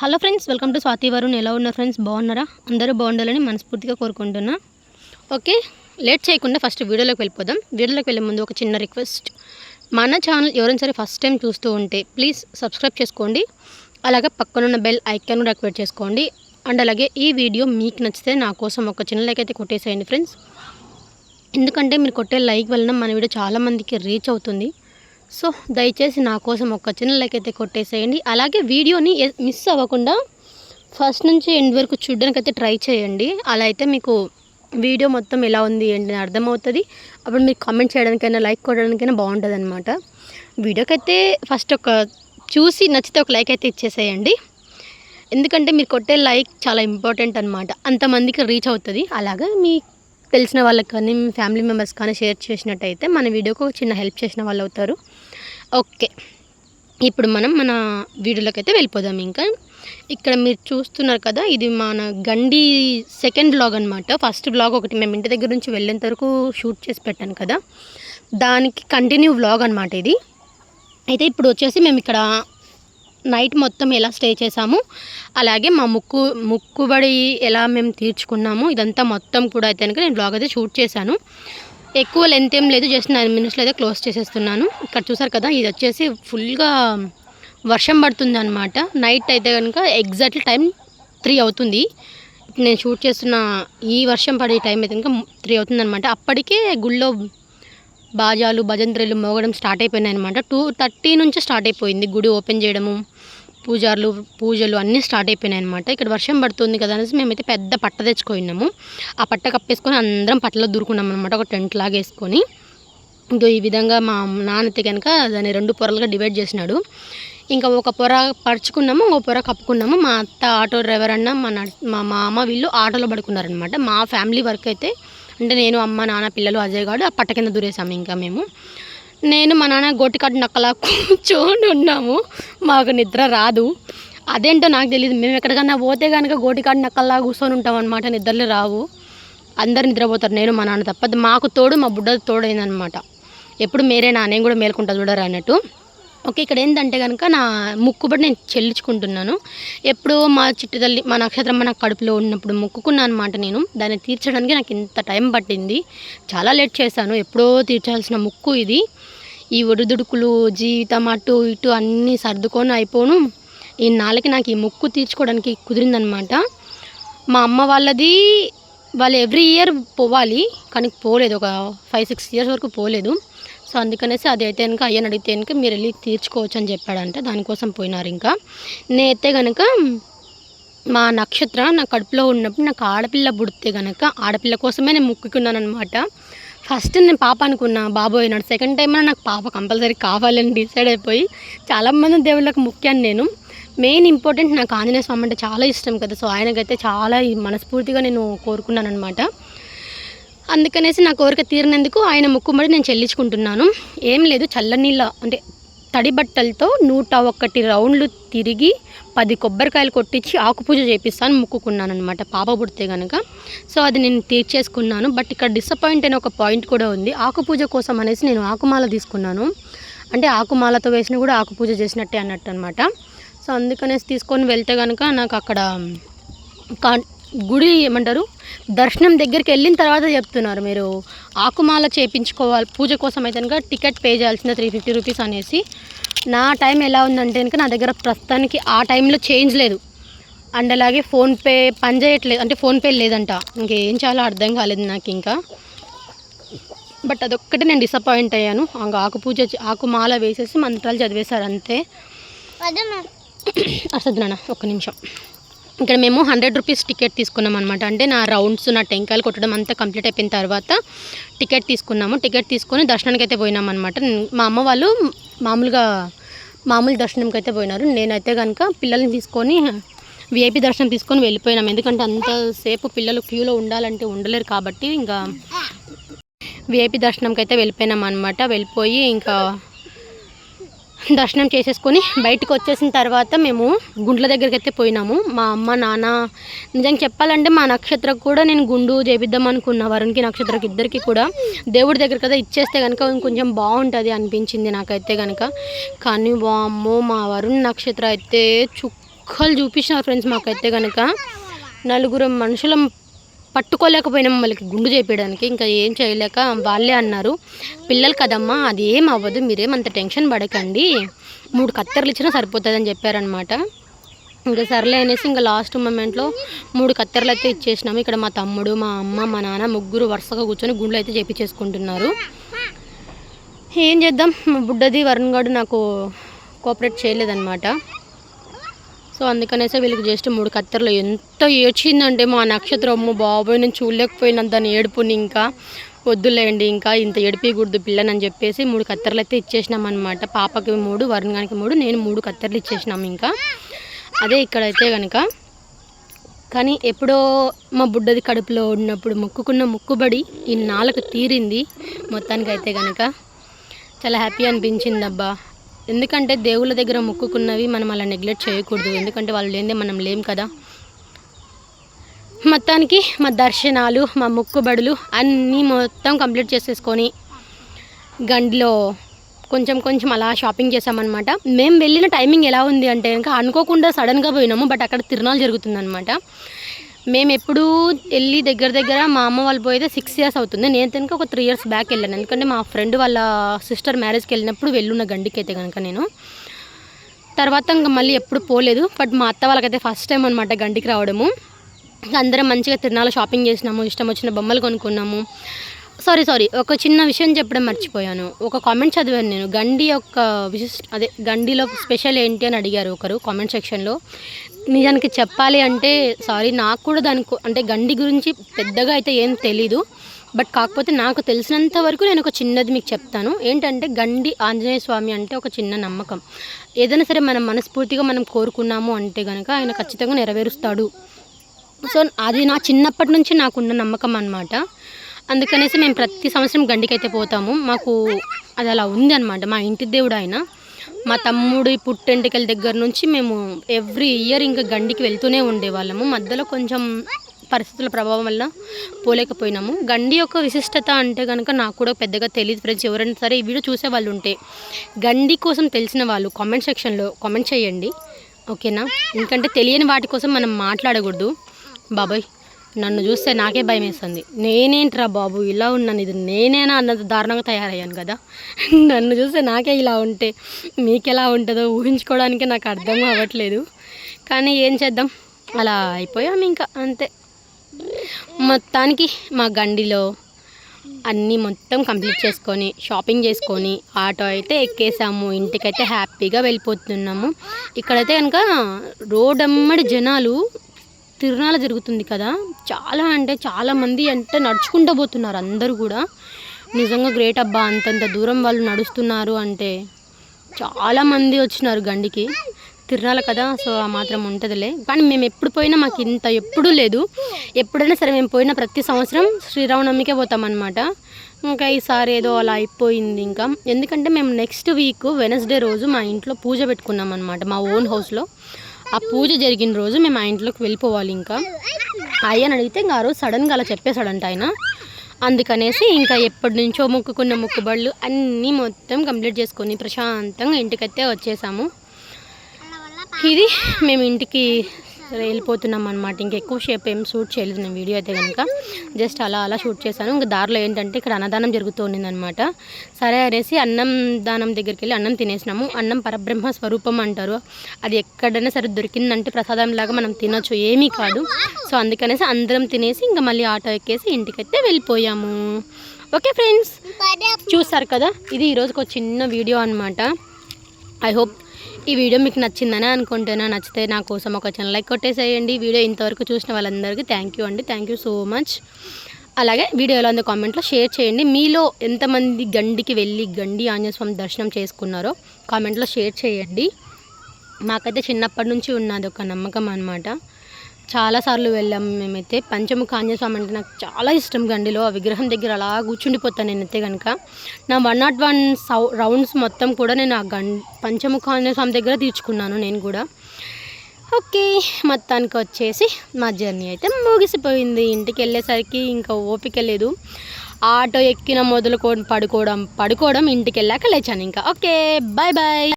Hello friends welcome to Swathi Varun ఎలా ఉన్నారు friends బాగున్నారా? అందరూ బాగుండాలని మనస్ఫూర్తిగా కోరుకుంటున్నా. ఓకే లేట్ చేయకుండా ఫస్ట్ వీడియోలోకి వెళ్ళిపోదాం. వీడియోలోకి వెళ్ళే ముందు ఒక చిన్న రిక్వెస్ట్. మన ఛానల్ ఎవరైనా సరే ఫస్ట్ టైం చూస్తూ ఉంటే ప్లీజ్ సబ్స్క్రైబ్ చేసుకోండి. అలాగే పక్కనున్న బెల్ ఐకాన్ కూడా యాక్టివేట్ చేసుకోండి. అండ్ అలాగే ఈ వీడియో మీకు నచ్చితే నా కోసం ఒక చిన్న లైక్ అయితే కొట్టేసేయండి ఫ్రెండ్స్. ఎందుకంటే మీరు కొట్టే లైక్ వలన మన వీడియో చాలామందికి రీచ్ అవుతుంది. సో దయచేసి నా కోసం ఒక చిన్న లైక్ అయితే కొట్టేసేయండి. అలాగే వీడియోని మిస్ అవ్వకుండా ఫస్ట్ నుంచి ఎండ్ వరకు చూడడానికి అయితే ట్రై చేయండి. అలా అయితే మీకు వీడియో మొత్తం ఎలా ఉంది ఏంటి అర్థమవుతుంది. అప్పుడు మీరు కామెంట్ చేయడానికైనా లైక్ కొట్టడానికైనా బాగుంటుంది అనమాట వీడియోకైతే ఫస్ట్ ఒక చూసి నచ్చితే ఒక లైక్ అయితే ఇచ్చేసేయండి. ఎందుకంటే మీరు కొట్టే లైక్ చాలా ఇంపార్టెంట్ అనమాట అంతమందికి రీచ్ అవుతుంది. అలాగే మీ తెలిసిన వాళ్ళకి కానీ మీ ఫ్యామిలీ మెంబర్స్ కానీ షేర్ చేసినట్టయితే మన వీడియోకి ఒక చిన్న హెల్ప్ చేసిన వాళ్ళు అవుతారు. ఓకే. ఇప్పుడు మనం మన వీడియోలోకి అయితే వెళ్ళిపోదాం ఇంకా. ఇక్కడ మీరు చూస్తున్నారు కదా ఇది మన గండి సెకండ్ బ్లాగ్ అనమాట ఫస్ట్ బ్లాగ్ ఒకటి మేము ఇంటి దగ్గర నుంచి వెళ్ళేంత వరకు షూట్ చేసి పెట్టాను కదా. దానికి కంటిన్యూ వ్లాగ్ అనమాట ఇది. అయితే ఇప్పుడు వచ్చేసి మేము ఇక్కడ నైట్ మొత్తం ఎలా స్టే చేసాము అలాగే మా ముక్కు ముక్కుబడి ఎలా మేము తీర్చుకున్నాము ఇదంతా మొత్తం కూడా అయితే కనుక నేను బ్లాగ్ అయితే షూట్ చేశాను. ఎక్కువ లెంత్ ఏం లేదు జస్ట్ నైన్ మినిట్స్లో అయితే క్లోజ్ చేసేస్తున్నాను. ఇక్కడ చూసారు కదా ఇది వచ్చేసి ఫుల్గా వర్షం పడుతుంది అనమాట నైట్ అయితే కనుక ఎగ్జాక్ట్ టైం త్రీ అవుతుంది. ఇప్పుడు నేను షూట్ చేస్తున్న ఈ వర్షం పడే టైం అయితే కనుక త్రీ అవుతుందనమాట అప్పటికే గుళ్ళో బాజాలు భజంత్రులు మోగడం స్టార్ట్ అయిపోయినాయి అనమాట టూ థర్టీ నుంచి స్టార్ట్ అయిపోయింది గుడి ఓపెన్ చేయడము. పూజారులు పూజలు అన్నీ స్టార్ట్ అయిపోయినాయి అనమాట ఇక్కడ వర్షం పడుతుంది కదా అనేసి మేమైతే పెద్ద పట్ట తెచ్చుకున్నాము. ఆ పట్ట కప్పేసుకొని అందరం పట్టలో దూరుకున్నాం అనమాట ఒక టెంట్ లాగా వేసుకొని. ఇంకో ఈ విధంగా మా నాన్నతే కనుక దాన్ని రెండు పొరలుగా డివైడ్ చేసినాడు. ఇంకా ఒక పొర పరుచుకున్నాము ఒక పొర కప్పుకున్నాము. మా అత్త ఆటో డ్రైవర్ అన్న మా మా మామ వీళ్ళు ఆటోలో పడుకున్నారనమాట మా ఫ్యామిలీ వర్క్ అయితే అంటే నేను అమ్మ నాన్న పిల్లలు అజయ్ గాడు ఆ పట్ట కింద దూరేసాము ఇంకా మేము. నేను మా నాన్న గోటికాటు నక్కలా కూర్చొని ఉన్నాము. మాకు నిద్ర రాదు. అదేంటో నాకు తెలియదు మేము ఎక్కడికన్నా పోతే కనుక గోటికాటు నక్కల్లా కూర్చొని ఉంటాం అనమాట నిద్రలు రావు. అందరు నిద్రపోతారు. నేను మా నాన్న తప్ప మాకు తోడు మా బుడ్డ తోడైందనమాట ఎప్పుడు మేరే నా నేను కూడా మేలుకుంటా చూడరు అన్నట్టు. ఓకే ఇక్కడ ఏంటంటే కనుక నా ముక్కు బట్టి నేను చెల్లించుకుంటున్నాను. ఎప్పుడో మా చిట్టు తల్లి మా నక్షత్రం నాకు కడుపులో ఉన్నప్పుడు మొక్కుకున్నాను అనమాట నేను. దాన్ని తీర్చడానికి నాకు ఇంత టైం పట్టింది. చాలా లేట్ చేశాను. ఎప్పుడో తీర్చాల్సిన ముక్కు ఇది. ఈ ఒడిదుడుకులు జీవితం అటు ఇటు అన్నీ సర్దుకొని అయిపోను. ఈ నాళ్ళకి నాకు ఈ ముక్కు తీర్చుకోవడానికి కుదిరిందనమాట. మా అమ్మ వాళ్ళది వాళ్ళు ఎవ్రీ ఇయర్ పోవాలి కానీ పోలేదు. ఒక ఫైవ్ సిక్స్ ఇయర్స్ వరకు పోలేదు. సో అందుకనేసి అది అయితే కనుక అయ్యని అడిగితే కనుక మీరు వెళ్ళి తీర్చుకోవచ్చు అని చెప్పాడంట. దానికోసం పోయినారు ఇంకా. నేనైతే కనుక మా నక్షత్రం నా కడుపులో ఉన్నప్పుడు నాకు ఆడపిల్ల పుడితే కనుక ఆడపిల్ల కోసమే నేను ముక్కుకున్నాను అనమాట ఫస్ట్ నేను పాప అనుకున్నా బాబు అయినాడు సెకండ్ టైం నాకు పాప కంపల్సరీ కావాలని డిసైడ్ అయిపోయి చాలామంది దేవుళ్ళకి ముఖ్యాన్ని నేను. మెయిన్ ఇంపార్టెంట్ నాకు ఆంజనేయ స్వామి అంటే చాలా ఇష్టం కదా సో ఆయనకైతే చాలా ఈ మనస్ఫూర్తిగా నేను కోరుకున్నాను అనమాట అందుకనేసి నా కోరిక తీరినందుకు ఆయన ముక్కుమడి నేను చెల్లించుకుంటున్నాను. ఏం లేదు చల్లనీళ్ళ అంటే తడి బట్టలతో నూట ఒక్కటి రౌండ్లు తిరిగి పది కొబ్బరికాయలు కొట్టించి ఆకు పూజ చేపిస్తాను ముక్కుకున్నాను అనమాట పాప పుడితే కనుక సో అది నేను తీర్చేసుకున్నాను. బట్ ఇక్కడ డిసప్పాయింట్ అయిన ఒక పాయింట్ కూడా ఉంది. ఆకు పూజ కోసం అనేసి నేను ఆకుమాల తీసుకున్నాను. అంటే ఆకుమాలతో వేసిన కూడా ఆకు పూజ చేసినట్టే అన్నట్టు అనమాట సో అందుకనేసి తీసుకొని వెళ్తే కనుక నాకు అక్కడ కా- గుడి ఏమంటారు? దర్శనం దగ్గరికి వెళ్ళిన తర్వాత చెప్తున్నారు మీరు. ఆకుమాల చేపించుకోవాలి. పూజ కోసం అయితే కనుక టికెట్ పే చేయాల్సిన త్రీ ఫిఫ్టీ రూపీస్ అనేసి. నా టైం ఎలా ఉందంటే కనుక నా దగ్గర ప్రస్తుతానికి ఆ టైంలో చేంజ్ లేదు. అండ్ అలాగే ఫోన్పే పని చేయట్లేదు. అంటే ఫోన్పే లేదంట. ఇంకేం చాలా అర్థం కాలేదు నాకు ఇంకా. బట్ అదొక్కటి నేను డిసప్పాయింట్ అయ్యాను. ఇంకా ఆకు పూజ ఆకు మాల వేసేసి మంత్రాలు చదివేశారు అంతే. అసలు నాన్న ఒక్క నిమిషం. ఇక్కడ మేము హండ్రెడ్ రూపీస్ టికెట్ తీసుకున్నాం అనమాట అంటే నా రౌండ్స్ నా టెంకాయలు కొట్టడం అంతా కంప్లీట్ అయిపోయిన తర్వాత టికెట్ తీసుకున్నాము. టికెట్ తీసుకొని దర్శనానికి అయితే పోయినాం అనమాట మా అమ్మ వాళ్ళు మామూలుగా మామూలు దర్శనంకి అయితే పోయినారు. నేనైతే కనుక పిల్లల్ని తీసుకొని విఐపి దర్శనం తీసుకొని వెళ్ళిపోయినాం. ఎందుకంటే అంతసేపు పిల్లలు క్యూలో ఉండాలంటే ఉండలేరు కాబట్టి ఇంకా విఐపి దర్శనంకి అయితే వెళ్ళిపోయినాం అనమాట వెళ్ళిపోయి ఇంకా దర్శనం చేసేసుకొని బయటకు వచ్చేసిన తర్వాత మేము గుండ్ల దగ్గరికి అయితే పోయినాము. మా అమ్మ నాన్న నిజంగా చెప్పాలంటే మా నక్షత్రకు కూడా నేను గుండు చేపిద్దాం అనుకున్నా. వరుణ్కి నక్షత్రకి ఇద్దరికి కూడా. దేవుడి దగ్గర కదా ఇచ్చేస్తే కనుక కొంచెం బాగుంటుంది అనిపించింది నాకైతే కనుక కానీ వామ్మో మా వరుణ్ నక్షత్ర అయితే చుక్కలు చూపించినారు ఫ్రెండ్స్ మాకైతే కనుక నలుగురు మనుషులం పట్టుకోలేకపోయినా వాళ్ళకి గుండు చేపించడానికి ఇంకా ఏం చేయలేక వాళ్ళే అన్నారు. పిల్లలు కదమ్మా అది ఏం అవ్వదు మీరేమంత టెన్షన్ పడకండి. మూడు కత్తెరలు ఇచ్చినా సరిపోతుందని చెప్పారనమాట ఇంకా సర్లే అనేసి ఇంకా లాస్ట్ మూమెంట్లో మూడు కత్తెరలు అయితే ఇచ్చేసినాము. ఇక్కడ మా తమ్ముడు మా అమ్మ మా నాన్న ముగ్గురు వరుసగా కూర్చొని గుండ్లు అయితే చేపించేసుకుంటున్నారు. ఏం చేద్దాం? మా బుడ్డది వరుణ్ గారు నాకు కోఆపరేట్ చేయలేదన్నమాట. సో అందుకనేసి వీళ్ళకి జస్ట్ మూడు కత్తెరలు. ఎంత ఏడ్చిందంటే మా నక్షత్రం. అమ్మ బాబోయ్ నేను చూడలేకపోయినా దాని ఏడుపుని ఇంకా. వద్దులేండి ఇంకా ఇంత ఏడిపికూడదు పిల్లని చెప్పేసి మూడు కత్తెరలు అయితే ఇచ్చేసినాం అనమాట పాపకి మూడు వరుణ్ గానికి మూడు నేను మూడు కత్తెరలు ఇచ్చేసినాం ఇంకా. అదే ఇక్కడైతే కనుక కానీ ఎప్పుడో మా బుడ్డది కడుపులో ఉన్నప్పుడు మొక్కుకున్న మొక్కుబడి ఈ నాలుగు తీరింది. మొత్తానికైతే కనుక చాలా హ్యాపీ అనిపించింది అబ్బా ఎందుకంటే దేవుళ్ళ దగ్గర మొక్కుకున్నవి మనం అలా నెగ్లెక్ట్ చేయకూడదు. ఎందుకంటే వాళ్ళు లేనిదే మనం లేం కదా. మొత్తానికి మా దర్శనాలు మా మొక్కుబడులు అన్నీ మొత్తం కంప్లీట్ చేసేసుకొని గండిలో కొంచెం కొంచెం అలా షాపింగ్ చేసామన్నమాట మేము వెళ్ళిన టైమింగ్ ఎలా ఉంది అంటే ఇంకా అనుకోకుండా సడన్గా పోయినాము బట్ అక్కడ తిరునాలు జరుగుతుందన్నమాట. మేము ఎప్పుడూ వెళ్ళి దగ్గర దగ్గర మా అమ్మ వాళ్ళు పోయితే సిక్స్ ఇయర్స్ అవుతుంది. నేను కనుక ఒక త్రీ ఇయర్స్ బ్యాక్ వెళ్ళాను. ఎందుకంటే మా ఫ్రెండ్ వాళ్ళ సిస్టర్ మ్యారేజ్కి వెళ్ళినప్పుడు వెళ్ళున్న గండికి అయితే కనుక నేను. తర్వాత ఇంకా మళ్ళీ ఎప్పుడు పోలేదు. బట్ మా అత్త వాళ్ళకైతే ఫస్ట్ టైం అనమాట గండికి రావడము. అందరం మంచిగా తిరునాళ్ళ షాపింగ్ చేసినాము. ఇష్టం వచ్చిన బొమ్మలు కొనుక్కున్నాము. సారీ సారీ ఒక చిన్న విషయం చెప్పడం మర్చిపోయాను. ఒక కామెంట్ చదివాను నేను. గండి యొక్క విశిష్ట అదే గండిలో స్పెషల్ ఏంటి అని అడిగారు ఒకరు కామెంట్ సెక్షన్లో నిజానికి చెప్పాలి అంటే సారీ నాకు కూడా దాని అంటే గండి గురించి పెద్దగా అయితే ఏం తెలీదు. బట్ కాకపోతే నాకు తెలిసినంత వరకు నేను ఒక చిన్నది మీకు చెప్తాను. ఏంటంటే గండి ఆంజనేయ స్వామి అంటే ఒక చిన్న నమ్మకం. ఏదైనా సరే మనం మనస్ఫూర్తిగా మనం కోరుకున్నాము అంటే కనుక ఆయన ఖచ్చితంగా నెరవేరుస్తాడు. సో అది నా చిన్నప్పటి నుంచి నాకున్న నమ్మకం అనమాట అందుకనేసి మేము ప్రతి సంవత్సరం గండికైతే పోతాము. మాకు అది అలా ఉంది అనమాట మా ఇంటి దేవుడు ఆయన. మా తమ్ముడి పుట్టెంటికల దగ్గర నుంచి మేము ఎవ్రీ ఇయర్ ఇంకా గండికి వెళ్తూనే ఉండేవాళ్ళము. మధ్యలో కొంచెం పరిస్థితుల ప్రభావం వల్ల పోలేకపోయినాము. గండి యొక్క విశిష్టత అంటే కనుక నాకు కూడా పెద్దగా తెలియదు ఫ్రెండ్స్. ఎవరైనా సరే ఈ వీడియో చూసే వాళ్ళు ఉంటే గండి కోసం తెలిసిన వాళ్ళు కామెంట్ సెక్షన్లో కామెంట్ చేయండి. ఓకేనా? ఎందుకంటే తెలియని వాటి కోసం మనం మాట్లాడకూడదు. బాబాయ్. నన్ను చూస్తే నాకే భయం వేస్తుంది. నేనేంట్రా బాబు ఇలా ఉన్నాను? ఇది నేనేనా అన్నంత దారుణంగా తయారయ్యాను కదా. నన్ను చూస్తే నాకే ఇలా ఉంటే మీకు ఎలా ఉంటుందో ఊహించుకోవడానికి నాకు అర్థం అవ్వట్లేదు. కానీ ఏం చేద్దాం? అలా అయిపోయాం ఇంకా అంతే. మొత్తానికి మా గండిలో అన్నీ మొత్తం కంప్లీట్ చేసుకొని షాపింగ్ చేసుకొని ఆటో అయితే ఎక్కేసాము. ఇంటికైతే హ్యాపీగా వెళ్ళిపోతున్నాము. ఇక్కడైతే కనుక రోడమ్మడి జనాలు తిరునాల జరుగుతుంది కదా. చాలా అంటే చాలామంది అంటే నడుచుకుంటూ పోతున్నారు అందరూ కూడా. నిజంగా గ్రేట్ అబ్బా అంతంత దూరం వాళ్ళు నడుస్తున్నారు అంటే చాలామంది వచ్చినారు గండికి. తిరునాల కదా సో ఆ మాత్రం ఉంటుందిలే. కానీ మేము ఎప్పుడు పోయినా మాకు ఇంత ఎప్పుడూ లేదు. ఎప్పుడైనా సరే మేము పోయిన ప్రతి సంవత్సరం శ్రీరామనవమికే పోతామన్నమాట. ఇంకా ఈసారి ఏదో అలా అయిపోయింది ఇంకా. ఎందుకంటే మేము నెక్స్ట్ వీక్ వెనస్డే రోజు మా ఇంట్లో పూజ పెట్టుకున్నాం అనమాట మా ఓన్ హౌస్లో. ఆ పూజ జరిగిన రోజు మేము ఆ ఇంట్లోకి వెళ్ళిపోవాలి ఇంకా. అయ్యని అడిగితే ఇంకా ఆ రోజు సడన్గా అలా చెప్పేశాడంట ఆయన. అందుకనేసి ఇంకా ఎప్పటి నుంచో మొక్కుకున్న మొక్కుబళ్ళు అన్నీ మొత్తం కంప్లీట్ చేసుకొని ప్రశాంతంగా ఇంటికైతే వచ్చేసాము. ఇది మేము ఇంటికి వెళ్ళిపోతున్నాం అనమాట ఇంక ఎక్కువ షేప్ ఏం షూట్ చేయలేదు నేను వీడియో అయితే కనుక జస్ట్ అలా అలా షూట్ చేశాను. ఇంకా దారిలో ఏంటంటే ఇక్కడ అన్నదానం జరుగుతూ అనమాట సరే అనేసి అన్నం దానం దగ్గరికి వెళ్ళి అన్నం తినేసినాము. అన్నం పరబ్రహ్మ స్వరూపం అంటారు. అది ఎక్కడైనా సరే దొరికిందంటే ప్రసాదం లాగా మనం తినొచ్చు. ఏమీ కాదు. సో అందుకనేసి అందరం తినేసి ఇంకా మళ్ళీ ఆటో ఎక్కేసి ఇంటికైతే వెళ్ళిపోయాము. Okay friends? చూస్తారు కదా? ఇది ఈరోజుకి ఒక చిన్న వీడియో అనమాట ఐ హోప్ ఈ వీడియో మీకు నచ్చిందని అనుకుంటున్నా నచ్చితే నా కోసం ఒక చిన్న లైక్ కొట్టేసేయండి. వీడియో ఇంతవరకు చూసిన వాళ్ళందరికీ థ్యాంక్ యూ అండి. థ్యాంక్ యూ సో మచ్ అలాగే వీడియోలో ఉంది కామెంట్లో షేర్ చేయండి. మీలో ఎంతమంది గండికి వెళ్ళి గండి ఆంజనేయస్వామి దర్శనం చేసుకున్నారో కామెంట్లో షేర్ చేయండి. మాకైతే చిన్నప్పటి నుంచి ఉన్నది ఒక నమ్మకం అనమాట చాలాసార్లు వెళ్ళాము మేమైతే. పంచముఖ ఆంజనేయ స్వామి అంటే నాకు చాలా ఇష్టం గండిలో. ఆ విగ్రహం దగ్గర అలా కూర్చుండిపోతాను నేనైతే కనుక నా వన్ నాట్ వన్ సౌ రౌండ్స్ మొత్తం కూడా నేను ఆ గం పంచముఖ ఆంజనేయ స్వామి దగ్గర తీర్చుకున్నాను నేను కూడా. ఓకే మొత్తానికి వచ్చేసి మా జర్నీ అయితే ముగిసిపోయింది. ఇంటికి వెళ్ళేసరికి ఇంకా ఓపిక లేదు. ఆటో ఎక్కిన మొదలు పడుకోవడం పడుకోవడం ఇంటికి వెళ్ళాక లేచాను ఇంకా. Okay bye bye.